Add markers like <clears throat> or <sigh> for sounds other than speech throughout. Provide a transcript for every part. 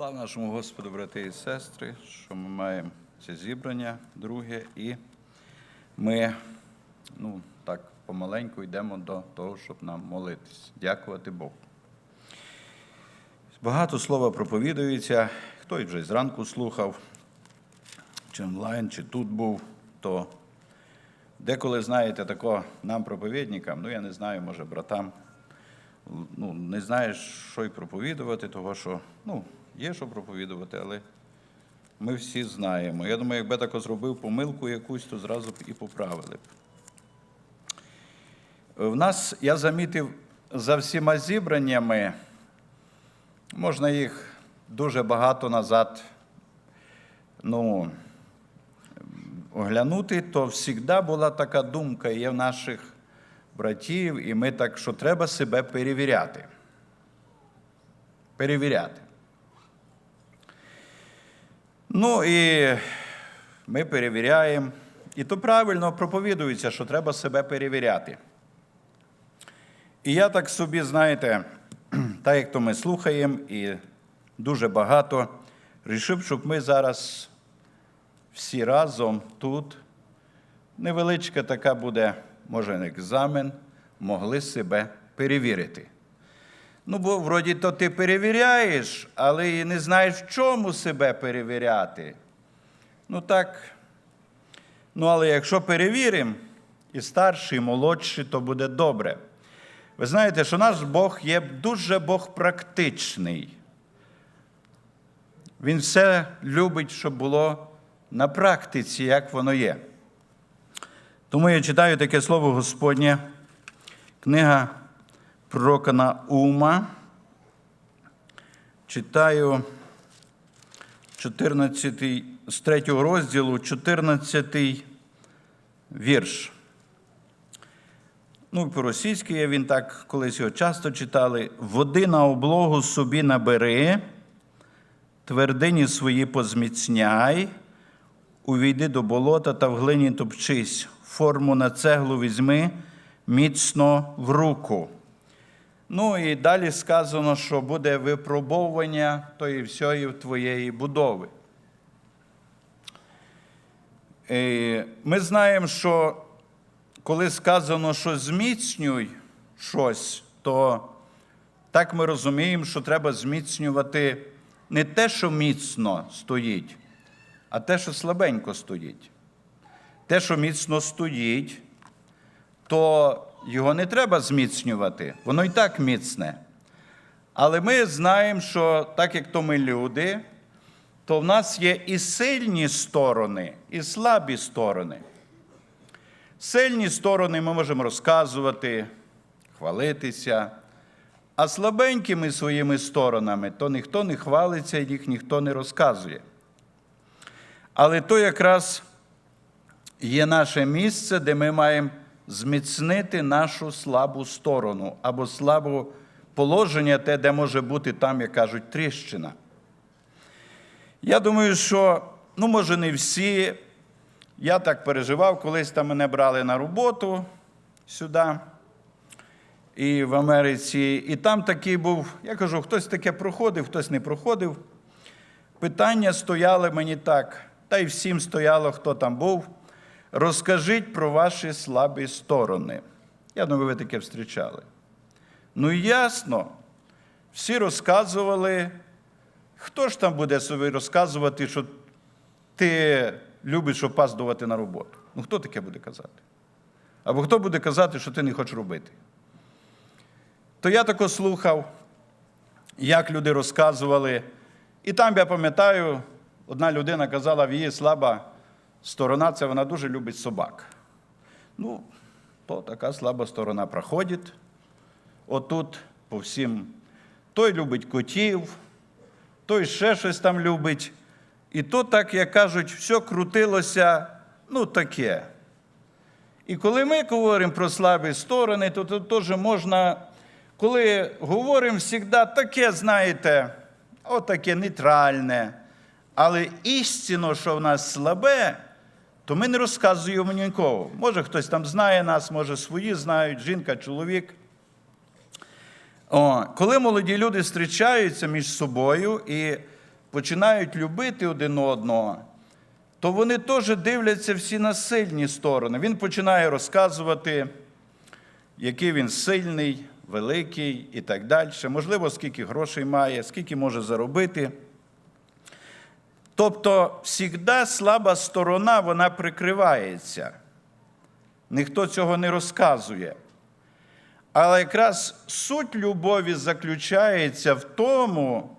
Слава нашому Господу, брати і сестри, що ми маємо це зібрання друге, і ми ну, так помаленьку йдемо до того, щоб нам молитись, дякувати Богу. Багато слова проповідується, хто вже зранку слухав, чи онлайн, чи тут був, то деколи, знаєте, тако нам, проповідникам, ну я не знаю, може, братам, ну, не знаєш, що й проповідувати, того що ну, є що проповідувати, але ми всі знаємо. Я думаю, якби тако зробив помилку якусь, то зразу б і поправили б. В нас, я замітив, за всіма зібраннями, можна їх дуже багато назад ну, оглянути, то завжди була така думка, є в наших братів, і ми так, що треба себе перевіряти. Перевіряти. Ну і ми перевіряємо. І то правильно проповідується, що треба себе перевіряти. І я так собі, знаєте, <clears throat> так як то ми слухаємо, і дуже багато, рішив, щоб ми зараз всі разом тут, невеличка така буде, може, екзамен, могли себе перевірити. Ну, бо вроді то ти перевіряєш, але і не знаєш, в чому себе перевіряти. Ну так. Ну, але якщо перевіримо, і старший, і молодший, то буде добре. Ви знаєте, що наш Бог є дуже Бог практичний. Він все любить, щоб було на практиці, як воно є. Тому я читаю таке слово Господнє, книга пророка Наума. Читаю 14, з 3 розділу, 14 вірш. Ну, по-російськи він так, колись його часто читали. Води на облогу собі набери, твердині свої позміцняй, увійди до болота та в глині топчись, форму на цеглу візьми міцно в руку. Ну і далі сказано, що буде випробовування тої всієї твоєї будови. І Ми знаємо, що коли сказано, що зміцнюй щось, то так ми розуміємо, що треба зміцнювати не те, що міцно стоїть, а те, що слабенько стоїть. Те, що міцно стоїть, то його не треба зміцнювати, воно і так міцне. Але ми знаємо, що так як то ми люди, то в нас є і сильні сторони, і слабі сторони. Сильні сторони ми можемо розказувати, хвалитися, а слабенькими своїми сторонами то ніхто не хвалиться і їх ніхто не розказує. Але то якраз є наше місце, де ми маємо зміцнити нашу слабу сторону або слабе положення, те, де може бути там, як кажуть, тріщина. Я думаю, що, ну, може, не всі. Я так переживав, колись там мене брали на роботу сюди і в Америці. І там такий був, я кажу, хтось таке проходив, хтось не проходив. Питання стояли мені так, та й всім стояло, хто там був. Розкажіть про ваші слабі сторони. Я думаю, ви таке зустрічали. Ну, ясно, всі розказували. Хто ж там буде собі розказувати, що ти любиш опаздувати на роботу? Ну, хто таке буде казати? Або хто буде казати, що ти не хочеш робити? То я тако слухав, як люди розказували. І там я пам'ятаю, одна людина казала, в її слаба сторона це вона дуже любить собак. Ну, то така слаба сторона проходить. Отут по всім. Той любить котів, той ще щось там любить. І то, так, як кажуть, все крутилося, ну, таке. І коли ми говоримо про слабі сторони, то тут теж можна, коли говоримо завжди таке, знаєте, отаке нейтральне. Але істинно, що в нас слабе, то ми не розказуємо нікого. Може, хтось там знає нас, може свої знають, жінка, чоловік. О, коли молоді люди зустрічаються між собою і починають любити один одного, то вони теж дивляться всі на сильні сторони. Він починає розказувати, який він сильний, великий і так далі. Можливо, скільки грошей має, скільки може заробити. Тобто, завжди слаба сторона вона прикривається. Ніхто цього не розказує. Але якраз суть любові заключається в тому,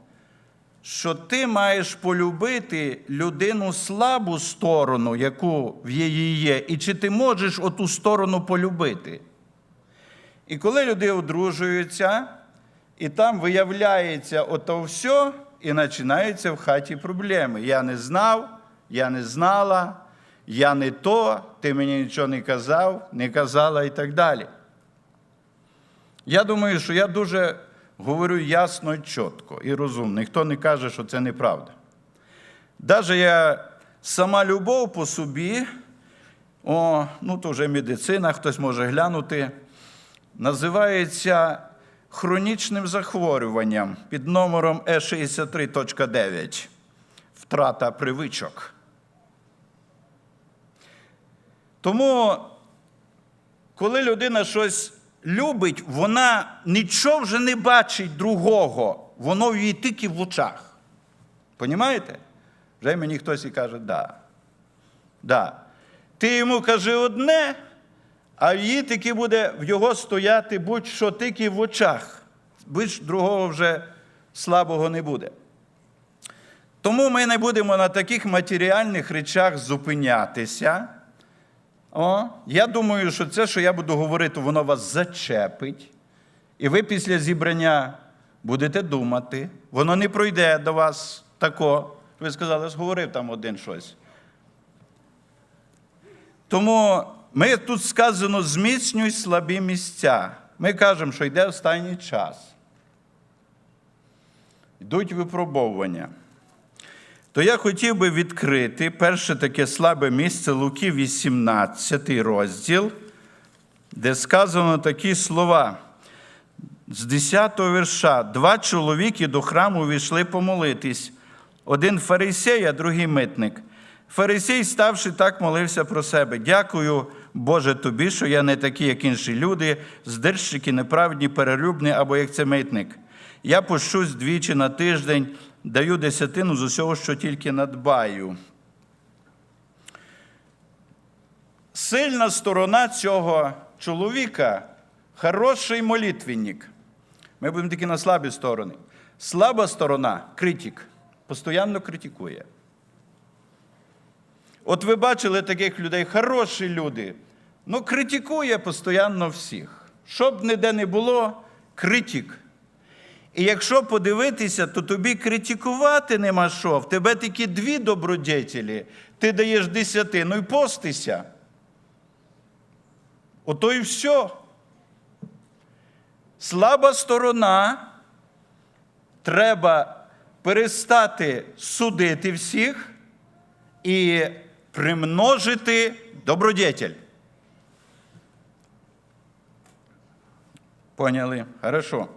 що ти маєш полюбити людину слабу сторону, яку в її є, і чи ти можеш оту сторону полюбити. І коли люди одружуються, і там виявляється ото все, і починаються в хаті проблеми. Я не знав, я не знала, я не то, ти мені нічого не казав, не казала і так далі. Я думаю, що я дуже говорю ясно чітко і розумно. Ніхто не каже, що це неправда. Даже я сама любов по собі, о, ну то вже медицина, хтось може глянути, називається хронічним захворюванням під номером Е Е63.9 втрата привичок. Тому, коли людина щось любить, вона нічого вже не бачить другого, воно в її тільки в очах. Понімаєте? Вже мені хтось і каже, да. Да. Ти йому кажи одне, а її таки буде в його стояти будь-що тільки в очах. Більш другого вже слабого не буде. Тому ми не будемо на таких матеріальних речах зупинятися. О, я думаю, що це, що я буду говорити, воно вас зачепить. І ви після зібрання будете думати, воно не пройде до вас тако. Ви сказали, зговорив там один щось. Тому ми тут сказано зміцнюй слабі місця. Ми кажемо, що йде останній час. Йдуть випробовування. То я хотів би відкрити перше таке слабе місце Луки, 18 розділ, де сказано такі слова. З 10 вірша два чоловіки до храму війшли помолитись. Один фарисей, а другий митник. Фарисей, ставши так, молився про себе. Дякую, Боже, тобі, що я не такий, як інші люди, здирщики, неправедні, перелюбні, або як це митник. Я пощусь двічі на тиждень, даю десятину з усього, що тільки надбаю. Сильна сторона цього чоловіка хороший молитвенник. Ми будемо тільки на слабі сторони. Слаба сторона критик, постійно критикує. От ви бачили таких людей, хороші люди, ну критикує постійно всіх. Щоб ніде не було, критик. І якщо подивитися, то тобі критикувати нема що. В тебе тільки дві добродетелі. Ти даєш десятину і постися. Ото і все. Слаба сторона треба перестати судити всіх і примножити добродетель. Поняли? Хорошо.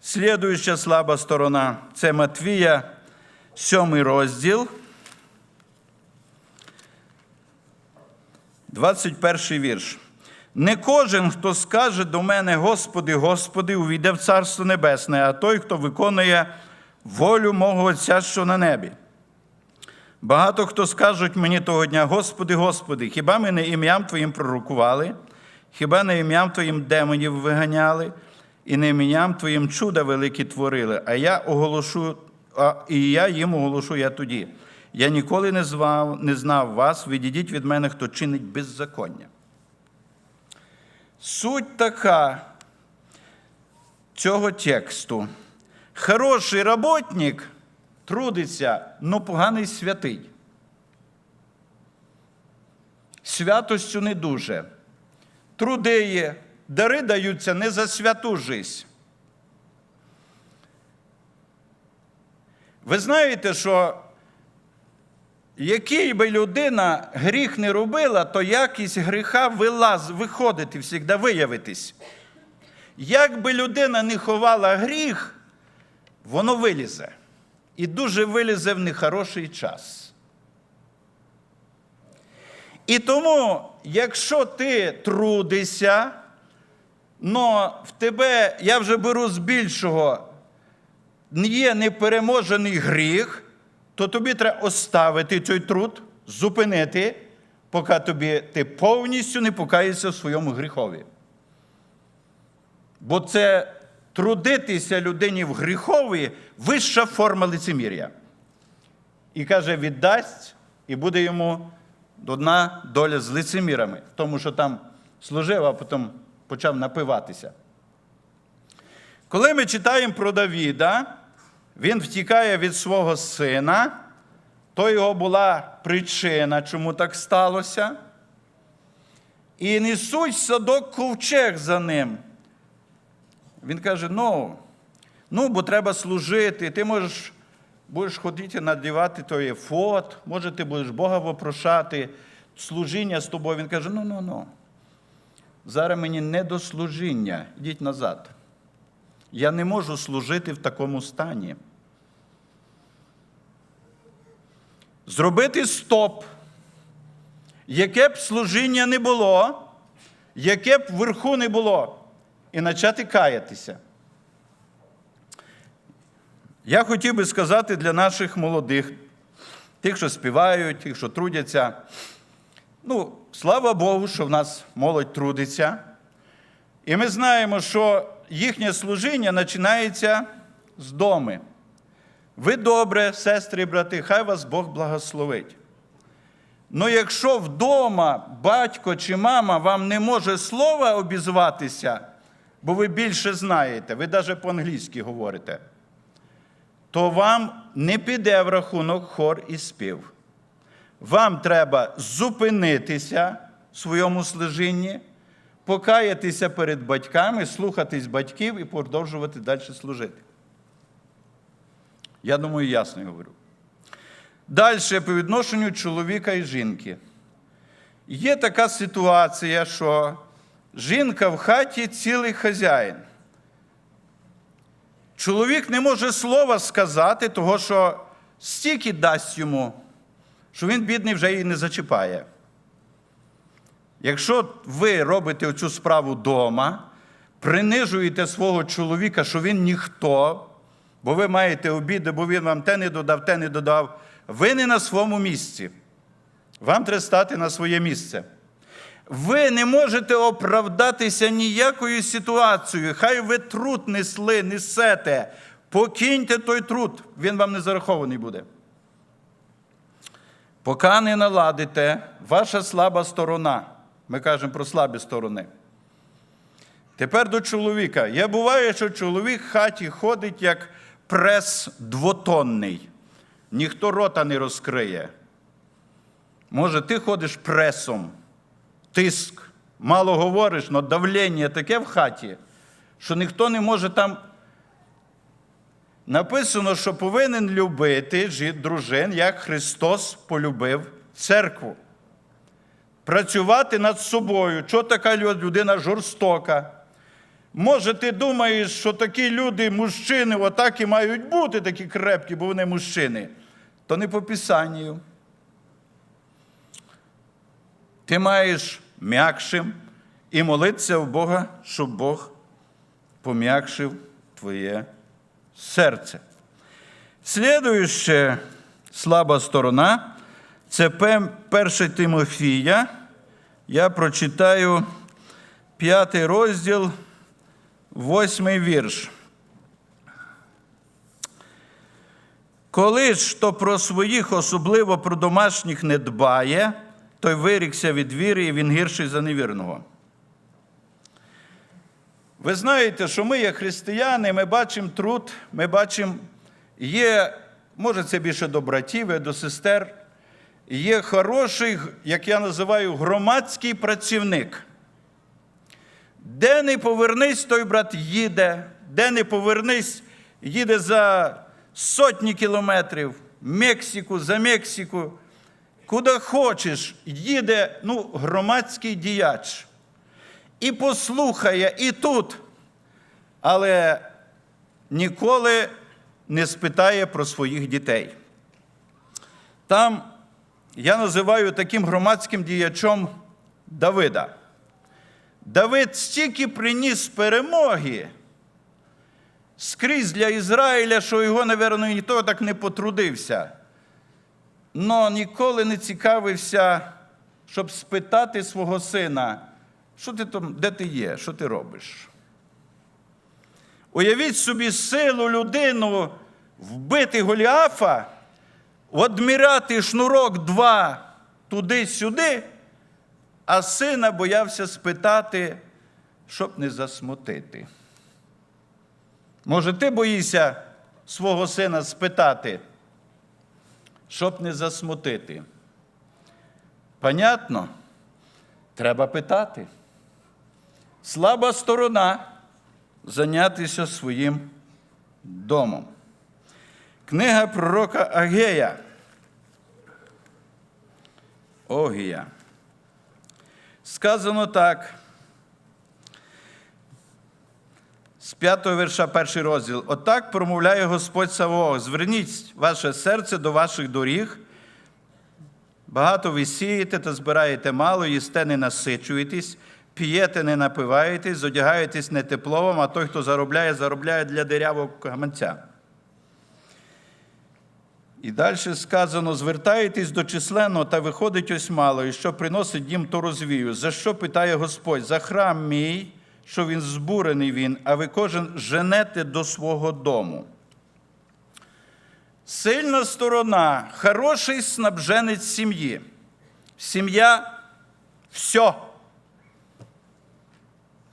Слідуюча слаба сторона це Матвія, сьомий розділ, 21 вірш. Не кожен, хто скаже до мене, Господи, Господи, увійде в Царство Небесне, а той, хто виконує волю мого Отця, що на небі. Багато хто скажуть мені того дня, Господи, Господи, хіба ми не ім'ям Твоїм пророкували, хіба не ім'ям Твоїм демонів виганяли, і не ім'ям Твоїм чуда великі творили, а я оголошу, а, і я їм оголошу я тоді. Я ніколи не, звав, не знав вас, відійдіть від мене, хто чинить беззаконня. Суть така цього тексту. Хороший роботник трудиться, но поганий святий. Святостю не дуже. Трудиє, дари даються не за святу жизнь. Ви знаєте, що який би людина гріх не робила, то якість гріха вилаз, виходити завжди, виявитись. Як би людина не ховала гріх, воно вилізе. І дуже вилізе в нехороший час. І тому, якщо ти трудишся, но в тебе, я вже беру з більшого, є непереможений гріх, то тобі треба оставити цей труд, зупинити, поки тобі ти повністю не покаєшся в своєму гріхові. Бо це трудитися людині в гріхові вища форма лицемір'я. І каже, віддасть, і буде йому одна доля з лицемірами, тому, що там служив, а потім почав напиватися. Коли ми читаємо про Давіда, він втікає від свого сина, то його була причина, чому так сталося. І несуть садок ковчег за ним. Він каже: ну, ну, бо треба служити, ти можеш будеш ходити надівати той ефот, може, ти будеш Бога вопрошати, служіння з тобою. Він каже: ну, ну, ну. Зараз мені не до служіння, йдіть назад. Я не можу служити в такому стані. Зробити стоп, яке б служіння не було, яке б вверху не було, і почати каятися. Я хотів би сказати для наших молодих, тих, що співають, тих, що трудяться. Ну, слава Богу, що в нас молодь трудиться. І ми знаємо, що їхнє служіння починається з доми. Ви добре, сестри і брати, хай вас Бог благословить. Ну якщо вдома батько чи мама вам не може слова обізватися, бо ви більше знаєте, ви навіть по-англійськи говорите, то вам не піде в рахунок хор і спів. Вам треба зупинитися в своєму служінні, покаятися перед батьками, слухатись батьків і продовжувати далі служити. Я думаю, ясно говорю. Далі по відношенню чоловіка і жінки. Є така ситуація, що жінка в хаті цілий хазяїн. Чоловік не може слова сказати, того що стільки дасть йому, що він, бідний, вже її не зачіпає. Якщо ви робите цю справу вдома, принижуєте свого чоловіка, що він ніхто, бо ви маєте обіди, бо він вам те не додав, те не додав, ви не на своєму місці. Вам треба стати на своє місце. Ви не можете оправдатися ніякою ситуацією. Хай ви труд несли, несете. Покиньте той труд, він вам не зарахований буде. Поки не наладите, ваша слаба сторона. Ми кажемо про слабі сторони. Тепер до чоловіка. Я буває, що чоловік в хаті ходить як прес двотонний. Ніхто рота не розкриє. Може, ти ходиш пресом, тиск, мало говориш, але давлення таке в хаті, що ніхто не може там. Написано, що повинен любити дружин, як Христос полюбив церкву. Працювати над собою. Чого така людина жорстока? Може, ти думаєш, що такі люди, мужчини, отак і мають бути такі крепкі, бо вони мужчини. То не по Писанню. Ти маєш м'якшим і молитися в Бога, щоб Бог пом'якшив твоє серце. Слідуюча слаба сторона це 1 Тимофія. Я прочитаю п'ятий розділ, восьмий вірш. Коли ж то про своїх, особливо про домашніх не дбає, той вирікся від віри, і він гірший за невірного. Ви знаєте, що ми, як християни, ми бачимо труд, ми бачимо, є, може, це більше до братів, і до сестер, є хороший, як я називаю, громадський працівник. Де не повернись, той брат їде, де не повернись, їде за сотні кілометрів, Мексику, за Мексику, куди хочеш, їде ну, громадський діяч. І послухає і тут, але ніколи не спитає про своїх дітей. Там я називаю таким громадським діячом Давида. Давид стільки приніс перемоги скрізь для Ізраїля, що його, напевно, ніхто так не потрудився. Но ніколи не цікавився, щоб спитати свого сина, що ти там, де ти є, що ти робиш. Уявіть собі силу людину вбити Голіафа, одміряти шнурок два туди-сюди, а сина боявся спитати, щоб не засмутити. Може, ти боїшся свого сина спитати, щоб не засмутити? Понятно? Треба питати. Слаба сторона зайнятися своїм домом. Книга пророка Агея. Огія. Сказано так. З п'ятого вірша перший розділ. Отак промовляє Господь Савоох. Зверніть ваше серце до ваших доріг. Багато ви сієте та збираєте мало, їсте не насичуєтесь, п'єте, не напиваєтесь, зодягаєтесь не тепловом, а той, хто заробляє, заробляє для дирявого гаманця. І далі сказано: звертаєтесь до численного, та виходить ось мало, і що приносить дім, то розвію. За що питає Господь? За храм мій, що він збурений він, а ви кожен женете до свого дому. Сильна сторона, хороший снабженець сім'ї. Сім'я все.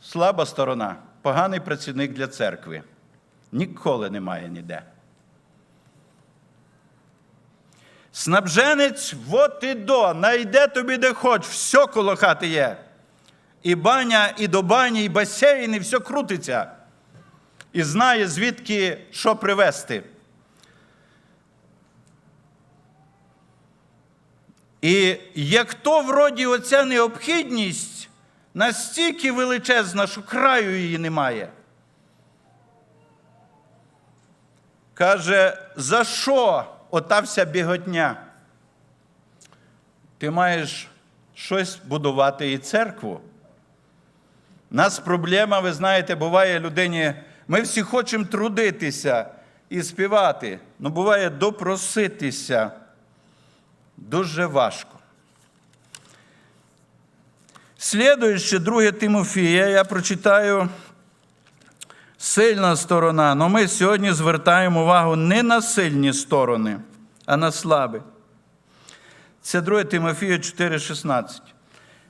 Слаба сторона, поганий працівник для церкви. Ніколи немає ніде. Снабженець вот і до, найде тобі де хоч, все коло хати є. І баня, і до бані, і басейн, і все крутиться. І знає, звідки що привезти. І як то вроді оця необхідність настільки величезна, що краю її немає. Каже, за що ота вся біготня? Ти маєш щось будувати і церкву. Нас проблема, ви знаєте, буває людині, ми всі хочемо трудитися і співати, але буває допроситися дуже важко. Слідуючи, 2 Тимофія, я прочитаю сильна сторона, але ми сьогодні звертаємо увагу не на сильні сторони, а на слабі. Це 2 Тимофія 4,16.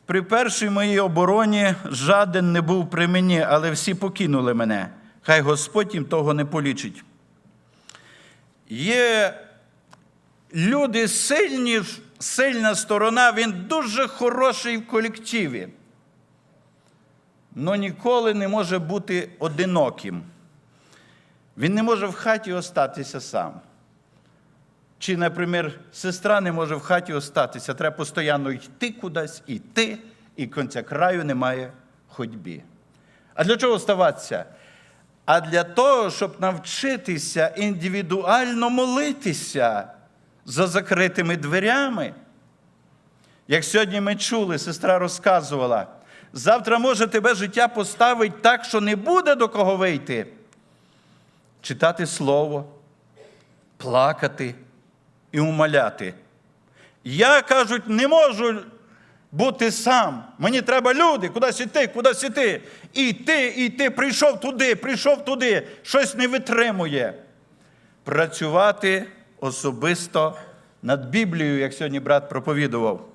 При першій моїй обороні жаден не був при мені, але всі покинули мене. Хай Господь їм того не полічить. Є люди сильні, сильна сторона, він дуже хороший в колективі. але ніколи не може бути одиноким. Він не може в хаті остатися сам. Чи, наприклад, сестра не може в хаті остатися, треба постійно йти кудись, йти, і кінця краю немає ходьбі. А для чого оставатися? А для того, щоб навчитися індивідуально молитися за закритими дверями. Як сьогодні ми чули, сестра розказувала, завтра може тебе життя поставить так, що не буде до кого вийти. Читати слово, плакати і умоляти. Я кажуть, не можу бути сам. Мені треба люди, кудись іти, кудись іти. І йти, і йти, прийшов туди, прийшов туди, щось не витримує. Працювати особисто над Біблією, як сьогодні брат проповідував.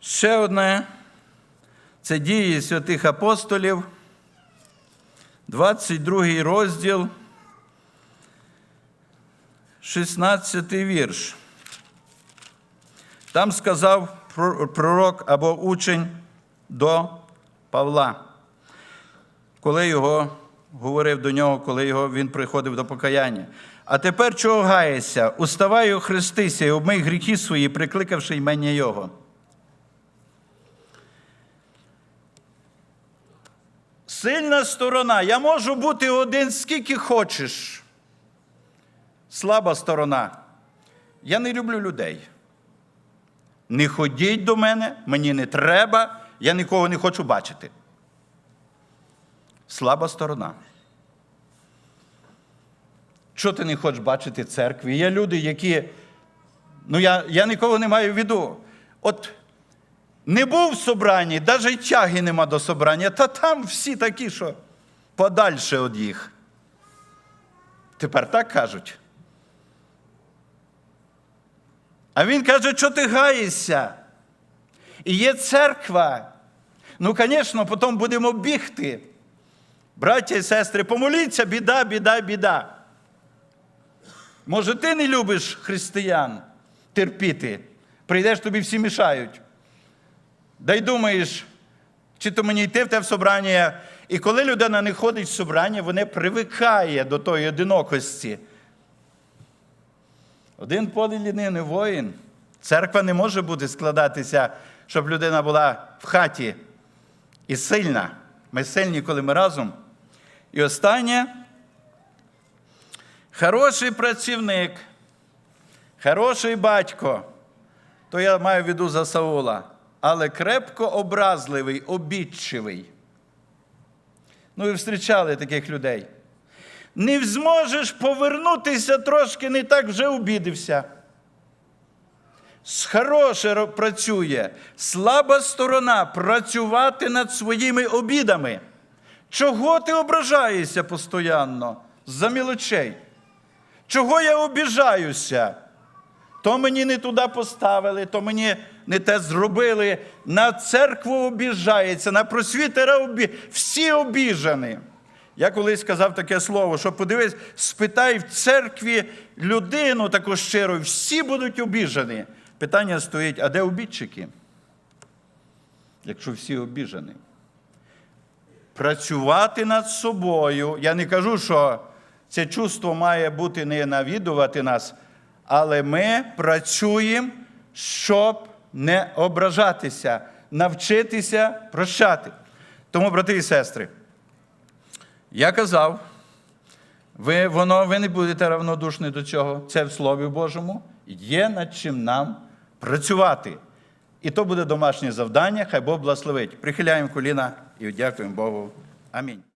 Ще одне це дії святих апостолів, 22 розділ, 16 вірш. Там сказав пророк або учень до Павла, коли його говорив до нього, коли його, він приходив до покаяння. А тепер чого гаєшся? Уставай, охрестися і обмий гріхи свої, прикликавши імення Його. Сильна сторона. Я можу бути один скільки хочеш. Слаба сторона. Я не люблю людей. Не ходіть до мене, мені не треба, я нікого не хочу бачити. Слаба сторона. Що ти не хочеш бачити церкві? Є люди, які. Ну, я, я нікого не маю в виду. От не був в собранні, навіть тяги нема до собрання, та там всі такі, що подальше від їх. Тепер так кажуть. А він каже, що ти гаєшся? І є церква. Ну, звісно, потім будемо бігти. Браття і сестри, помоліться, біда, біда, біда. Може, ти не любиш християн терпіти? Прийдеш, тобі всі мішають. Да й думаєш, чи то мені йти в те в собрання. І коли людина не ходить в собрання, вона привикає до тої одинокості. Один полілінивний воїн. Церква не може бути складатися, щоб людина була в хаті і сильна. Ми сильні, коли ми разом. І останнє. Хороший працівник, хороший батько, то я маю в виду за Саула, але крепко образливий, обідчивий. Ну, ви зустрічали таких людей. Не зможеш повернутися трошки, не так вже обідився. Хороше працює, слаба сторона працювати над своїми обідами. Чого ти ображаєшся постоянно? За мілочей. Чого я обіжаюся? То мені не туди поставили, то мені не те зробили. На церкву обіжається, на просвітера обі... всі обіжані. Я колись сказав таке слово, що подивись, спитай в церкві людину таку щиру, всі будуть обіжані. Питання стоїть: а де обідчики? Якщо всі обіжані. Працювати над собою. Я не кажу, що це чувство має бути не навідувати нас, але ми працюємо, щоб не ображатися, навчитися прощати. Тому, брати і сестри, я казав, ви, воно, ви не будете равнодушні до цього. Це в Слові Божому. Є над чим нам працювати. І то буде домашнє завдання, хай Бог благословить. Прихиляємо коліна і дякуємо Богу. Амінь.